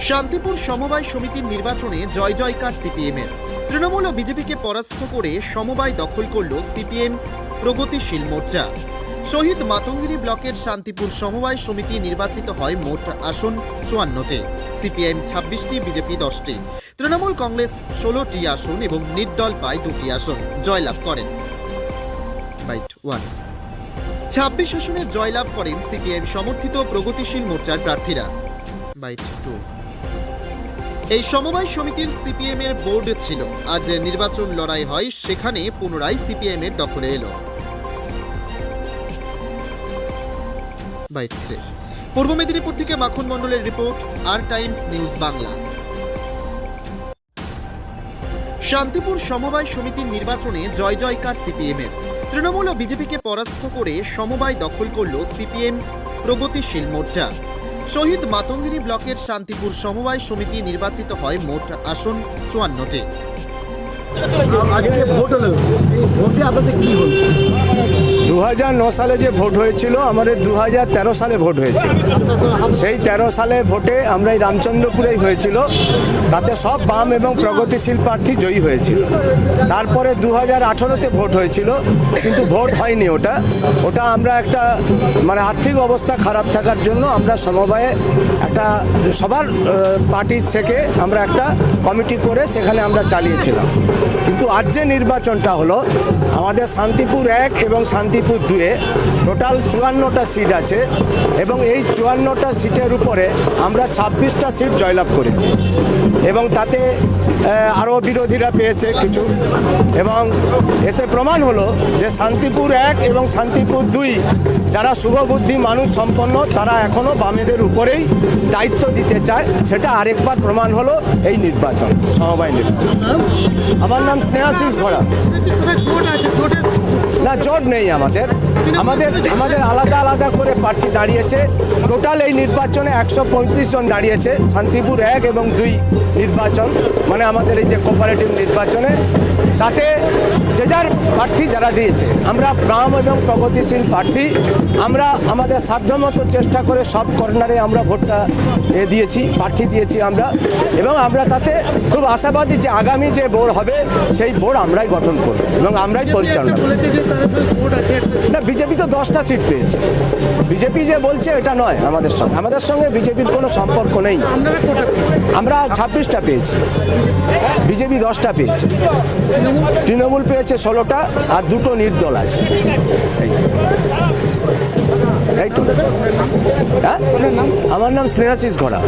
শান্তিপুর সমবায় সমিতির নির্বাচনে জয় জয়কার সিপিএমের। তৃণমূল ও বিজেপিকে পরাস্ত করে সমবায় দখল করল সিপিএম প্রগতিশীল মোর্চা। শহীদ মাতঙ্গিনী ব্লকের শান্তিপুর সমবায় সমিতি নির্বাচিত হয় মোট আসন চুয়ান্নটি সিপিএম ছাব্বিশটি, বিজেপি দশটি। তৃণমূল কংগ্রেস ষোলোটি আসন এবং নির্দল পায় দুটি আসন। জয়লাভ করেন। Byte one. ছাব্বিশ আসনে জয়লাভ করেন সিপিএম সমর্থিত প্রগতিশীল মোর্চার প্রার্থীরা। Byte two. এই সমবায় সমিতির সিপিএম এর বোর্ড ছিল। আজ নির্বাচন লড়াই হয়, সেখানে পুনরায় সিপিএম এর দখলে এলো। পূর্ব মেদিনীপুর থেকে মাখন মণ্ডলের রিপোর্ট, আর টাইমস নিউজ বাংলা। শান্তিপুর সমবায় সমিতির নির্বাচনে জয় জয়কার সিপিএম এর। তৃণমূল ও বিজেপিকে পরাস্ত করে সমবায় দখল করল সিপিএম প্রগতিশীল মোর্চা। শহীদ মাতঙ্গিনী ব্লকের শান্তিপুর সমবায় সমিতি নির্বাচিত হয় মোট আসন চুয়ান্নটি। আজকে ভোট হলো। ভোটে আপনাদের কি হলো? দু সালে যে ভোট হয়েছিল, আমাদের দু হাজার তেরো সালে ভোট হয়েছিল। সেই তেরো সালে ভোটে আমরা এই রামচন্দ্রপুরেই হয়েছিল। তাতে সব বাম এবং প্রগতিশীল প্রার্থী জয়ী হয়েছিল। তারপরে দু হাজার আঠেরোতে ভোট হয়েছিল, কিন্তু ভোট হয়নি ওটা। ওটা আমরা একটা মানে আর্থিক অবস্থা খারাপ থাকার জন্য আমরা সমবায়ে একটা, সবার পার্টির থেকে আমরা একটা কমিটি করে সেখানে আমরা চালিয়েছিলাম। কিন্তু আজ যে নির্বাচনটা হলো, আমাদের শান্তিপুর এক এবং শান্তিপুর দুয়ে টোটাল চুয়ান্নটা সিট আছে এবং এই চুয়ান্নটা সিটের উপরে আমরা ছাব্বিশটা সিট জয়লাভ করেছি এবং তাতে আরও বিরোধীরা পেয়েছে কিছু এবং এতে প্রমাণ হলো যে শান্তিপুর এক এবং শান্তিপুর দুই যারা শুভবুদ্ধি মানুষ সম্পন্ন তারা এখনও বামেদের উপরেই দায়িত্ব দিতে চায় সেটা আরেকবার প্রমাণ হলো এই নির্বাচন সমবায় নির্বাচন আমার নাম স্নেহাশিস ঘোড়া না, জোট নেই আমাদের। আমাদের আমাদের আলাদা আলাদা করে প্রার্থী দাঁড়িয়েছে। টোটাল এই নির্বাচনে একশো পঁয়ত্রিশ জন দাঁড়িয়েছে, শান্তিপুর এক এবং দুই নির্বাচন মানে আমাদের এই যে কোপারেটিভ নির্বাচনে। তাতে যে যার প্রার্থী যারা দিয়েছে। আমরা প্রাম এবং প্রগতিশীল প্রার্থী। আমরা আমাদের সাধ্যমতো চেষ্টা করে সব কর্নারে আমরা ভোটটা এ দিয়েছি, প্রার্থী দিয়েছি আমরা। এবং আমরা তাতে খুব আশাবাদী যে আগামী যে বোর্ড হবে, সেই বোর্ড আমরাই গঠন করব এবং আমরাই পরিচালনা দশটা সিট পেয়েছে। বিজেপি যে বলছে এটা নয় আমাদের সঙ্গে। আমাদের সঙ্গে বিজেপির কোনো সম্পর্ক নেই। আমরা ছাব্বিশটা পেয়েছি। বিজেপি দশটা পেয়েছে। তৃণমূল পেয়েছে ষোলোটা আর দুটো নির্দল আছে। এই। এই তো। হ্যাঁ? আমার নাম স্নেহাশিস ঘোড়া।